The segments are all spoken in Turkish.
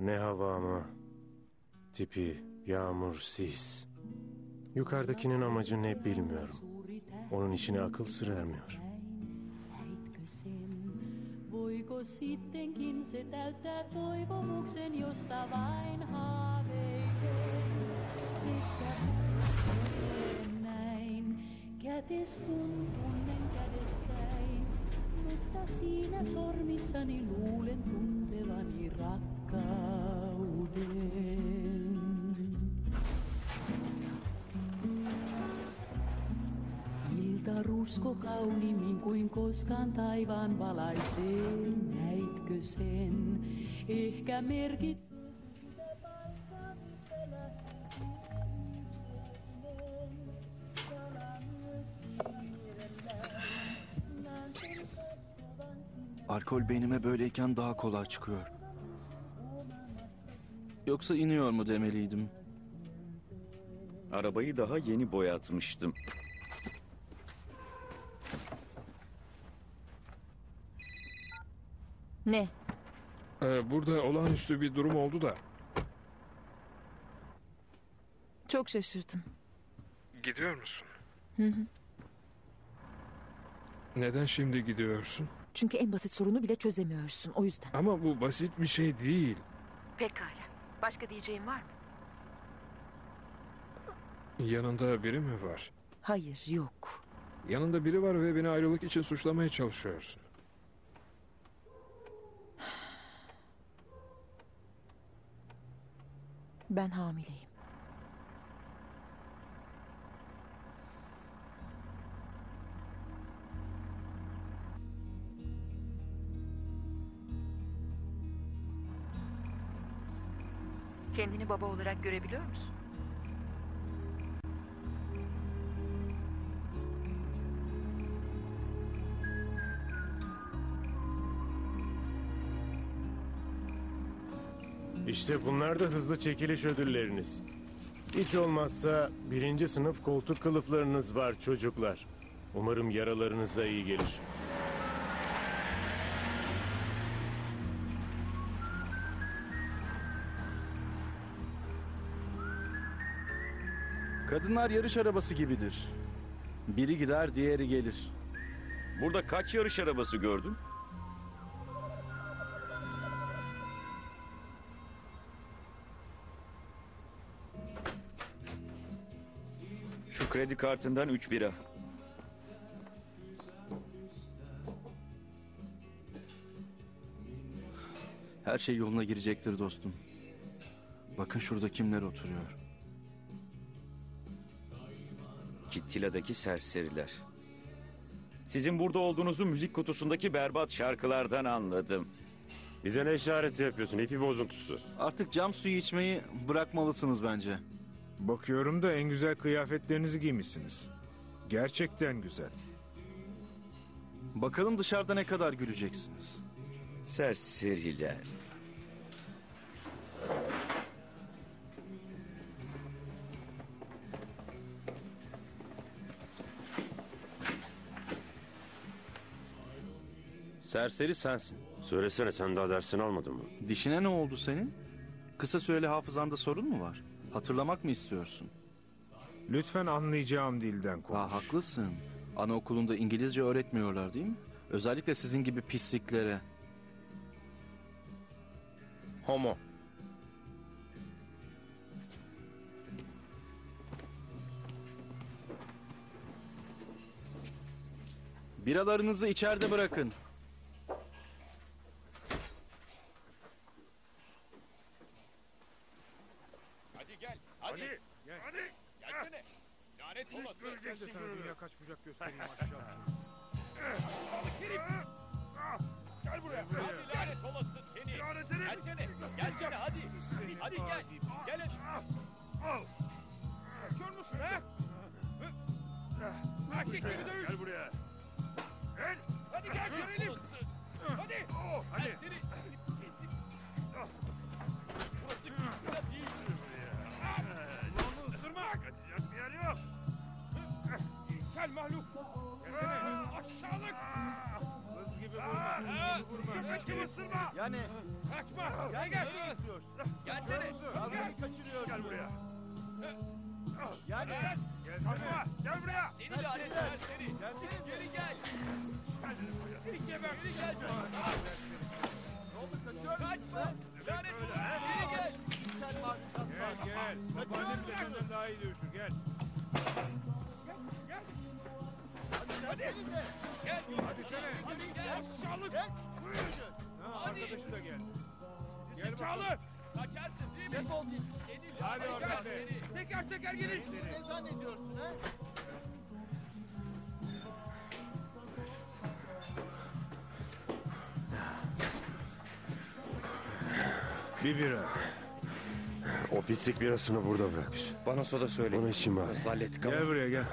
Ne hava ama. Tipi, yağmur, sis. Yukarıdakinin amacı ne bilmiyorum. Onun içine akıl sır ermiyor. Voiko sittenkin se täyttää toivomuksen, josta vain haaveilen? Ehkä näin, kätes kun tunnen kädessäin, mutta siinä sormissani luulen tuntevani rakkauden. Ilta rusko kauniimmin kuin koskaan taivaan valaisee, näitkö sen? Ehkä merkit Alkol beynime böyleyken daha kolay çıkıyor. Yoksa iniyor mu demeliydim. Arabayı daha yeni boyatmıştım. Ne? Ee, burada olağanüstü bir durum oldu da. Çok şaşırdım. Gidiyor musun? Neden şimdi gidiyorsun? Çünkü en basit sorunu bile çözemiyorsun. O yüzden. Ama bu basit bir şey değil. Pekala. Başka diyeceğim var mı? Yanında biri mi var? Hayır, yok. Yanında biri var ve beni ayrılık için suçlamaya çalışıyorsun. Ben hamileyim. Baba olarak görebiliyor musun? İşte bunlar da hızlı çekiliş ödülleriniz. Hiç olmazsa birinci sınıf koltuk kılıflarınız var çocuklar. Umarım yaralarınıza iyi gelir. Kadınlar yarış arabası gibidir. Biri gider diğeri gelir. Burada kaç yarış arabası gördün? Şu kredi kartından 3 bira. Her şey yoluna girecektir dostum. Bakın şurada kimler oturuyor. Kittila'daki serseriler. Sizin burada olduğunuzu müzik kutusundaki berbat şarkılardan anladım. Bize ne işareti yapıyorsun ipi bozuntusu? Artık cam suyu içmeyi bırakmalısınız bence. Bakıyorum da en güzel kıyafetlerinizi giymişsiniz. Gerçekten güzel. Bakalım dışarıda ne kadar güleceksiniz. Serseriler. Serseri sensin. Söylesene sen daha dersini almadın mı? Dişine ne oldu senin? Kısa süreli hafızanda sorun mu var? Hatırlamak mı istiyorsun? Lütfen anlayacağım dilden konuş. Ha, haklısın. Anaokulunda İngilizce öğretmiyorlar değil mi? Özellikle sizin gibi pisliklere. Homo. Biralarınızı içeride bırakın. Gel buraya. Yani Gel. Kaçma. Gel buraya. seni lanet serseri. Gelsene geri gel. Gel. Geber. Geri gel. Ne oldu kaçıyor Kaçma. Lanet olsun. Geri gel. Gel gel. Babaannem de senden daha iyi dövüşür gel. Hadi. Gel. Hadi sene. Hadi gel. Aşağılık. Gel. Ha, arkadaşı da. Gel Zekalı. bakalım. Kaçarsın değil mi? Defol git. Hadi oradan be. Teker teker gelin. Ne zannediyorsun ha? Bir bira. O pislik birasını burada bırakmış. Bana soda söyle. Onu için bari. Nasıl hallettik ama. Gel buraya gel.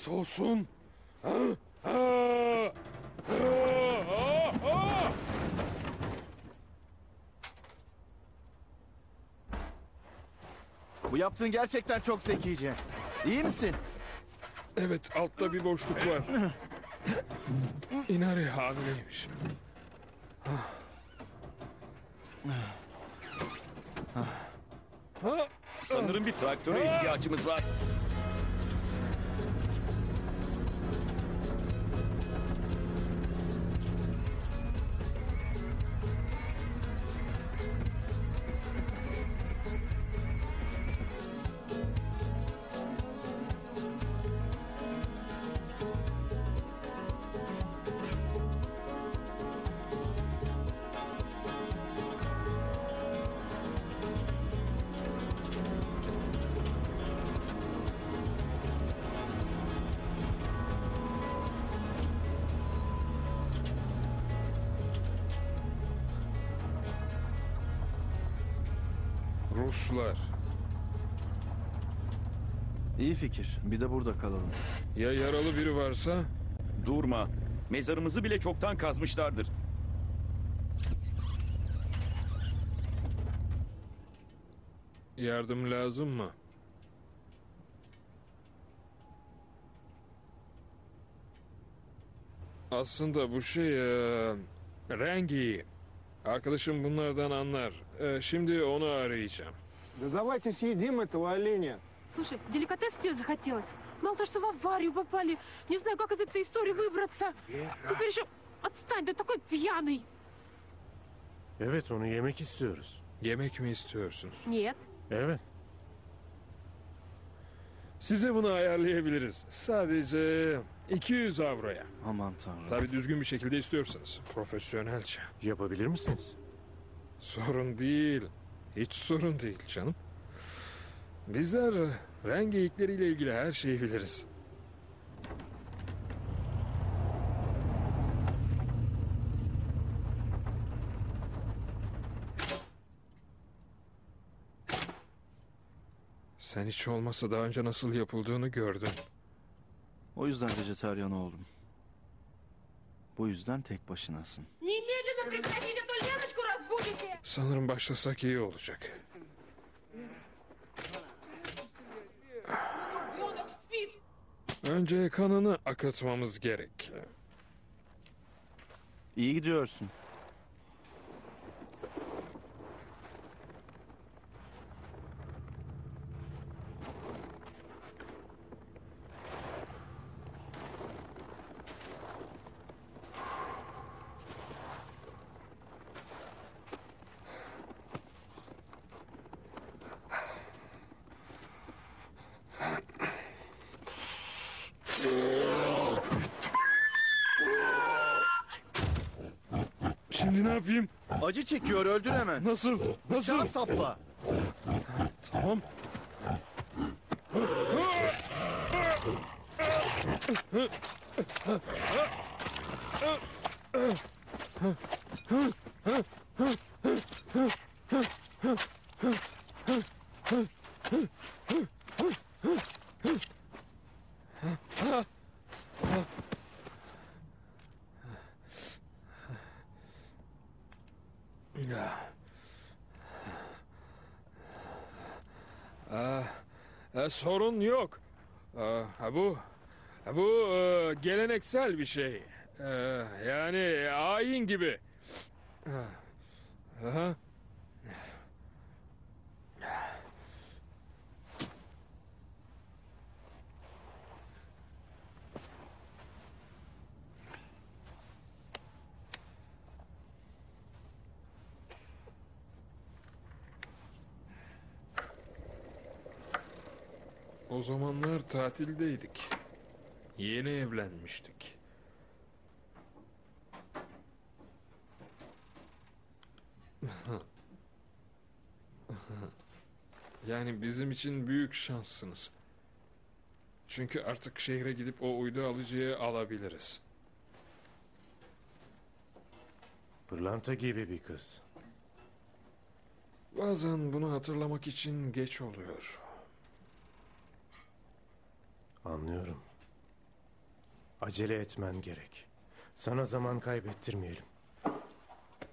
Lanet olsun. Ha? Ha? Ha? Ha? Ha? Bu yaptığın gerçekten çok zekice. İyi misin? Evet altta bir boşluk var. İnari hamileymiş. Ha? Sanırım bir traktöre ihtiyacımız var. Ruslar. İyi fikir. Bir de burada kalalım. Ya yaralı biri varsa? Durma. Mezarımızı bile çoktan kazmışlardır. Yardım lazım mı? Aslında bu şey... rengi. Arkadaşım bunlardan anlar. Eee, şimdi onu arayacağım. Да давайте съедим этого оленя. Слушай, деликатес тебе захотелось? Мало того, что в аварию попали. Не знаю, как из этой истории выбраться. Теперь еще... Отстань, ты такой пьяный. Evet onu yemek istiyoruz. Yemek mi istiyorsunuz? Нет. Evet. Size bunu ayarlayabiliriz. Sadece 200 avroya. Aman tanrım. Tabii düzgün bir şekilde istiyorsanız. Profesyonelce. Yapabilir misiniz? Sorun değil. Hiç sorun değil canım. Bizler renk geyikleriyle ilgili her şeyi biliriz. Sen hiç olmazsa daha önce nasıl yapıldığını gördün. O yüzden vejetaryen oldum. Bu yüzden tek başınasın. Немедленно прекратите, то Леночку разбудите! Sanırım başlasak iyi olacak. Ребенок спит! Önce kanını akıtmamız gerek. İyi gidiyorsun. Şimdi ne yapayım? Acı çekiyor öldür hemen. Nasıl? Nasıl? Can sapla. Tamam. E, sorun yok. E, ha, bu bu e, geleneksel bir şey. E, yani ayin gibi. E, Aha. O zamanlar tatildeydik. Yeni evlenmiştik. yani bizim için büyük şanssınız. Çünkü artık şehre gidip o uydu alıcıyı alabiliriz. Pırlanta gibi bir kız. Bazen bunu hatırlamak için geç oluyor. Anlıyorum. Acele etmen gerek. Sana zaman kaybettirmeyelim.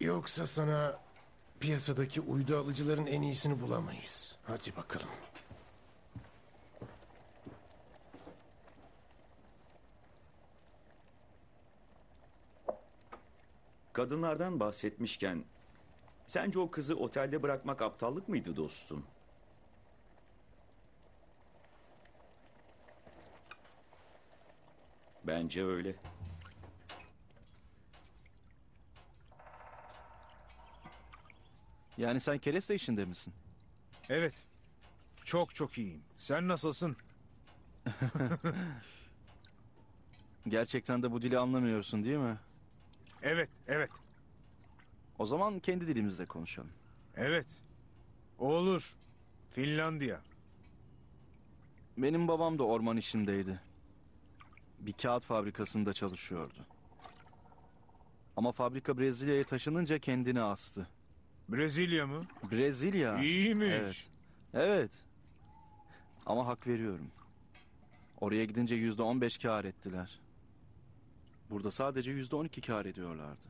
Yoksa sana piyasadaki uydu alıcıların en iyisini bulamayız. Hadi bakalım. Kadınlardan bahsetmişken... Sence o kızı otelde bırakmak aptallık mıydı dostum? Bence öyle. Yani sen kereste işinde misin? Evet. Çok çok iyiyim. Sen nasılsın? Gerçekten de bu dili anlamıyorsun değil mi? Evet, evet, O zaman kendi dilimizde konuşalım. evet. Olur. Finlandiya. Benim babam da orman işindeydi. Bir kağıt fabrikasında çalışıyordu. Ama fabrika Brezilya'ya taşınınca kendini astı. Brezilya mı? Brezilya. İyiymiş. Evet. Evet. Ama hak veriyorum. Oraya gidince yüzde on beş kar ettiler. Burada sadece yüzde on iki kar ediyorlardı.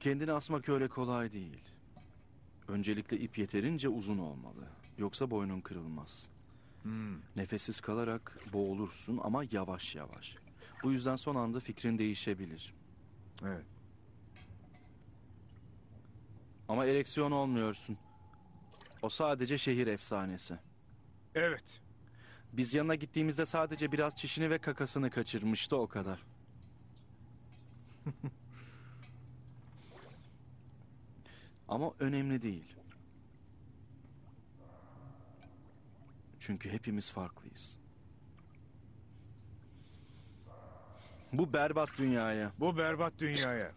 Kendini asmak öyle kolay değil. Öncelikle ip yeterince uzun olmalı. Yoksa boynun kırılmaz. Nefessiz kalarak boğulursun ama yavaş yavaş. Bu yüzden son anda fikrin değişebilir. Evet. Ama ereksiyon olmuyorsun. O sadece şehir efsanesi. Evet. Biz yanına gittiğimizde sadece biraz çişini ve kakasını kaçırmıştı o kadar. Ama önemli değil. Çünkü hepimiz farklıyız. Bu berbat dünyaya Bu berbat dünyaya.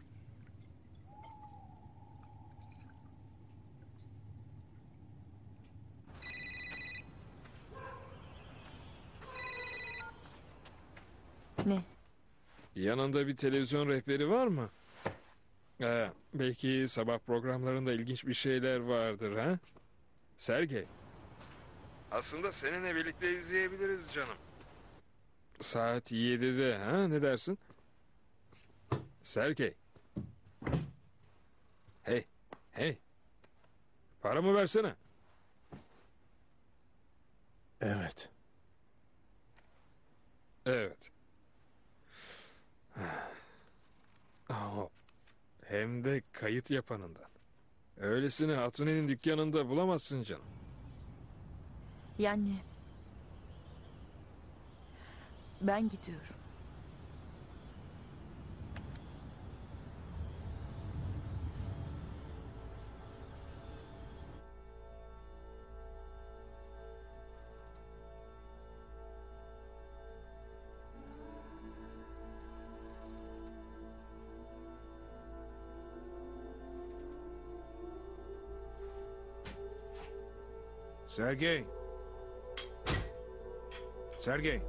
Ne? Yanında bir televizyon rehberi var mı? Ee, belki sabah programlarında ilginç bir şeyler vardır ha? Sergey. Aslında seninle birlikte izleyebiliriz canım. Saat 7'de ha ne dersin? Sergey. Hey, hey. Paramı versene. Evet. Evet. Oh, hem de kayıt yapanından. Öylesini Hatuni'nin dükkanında bulamazsın canım. Yani... Ben gidiyorum. Sergey. Sergey.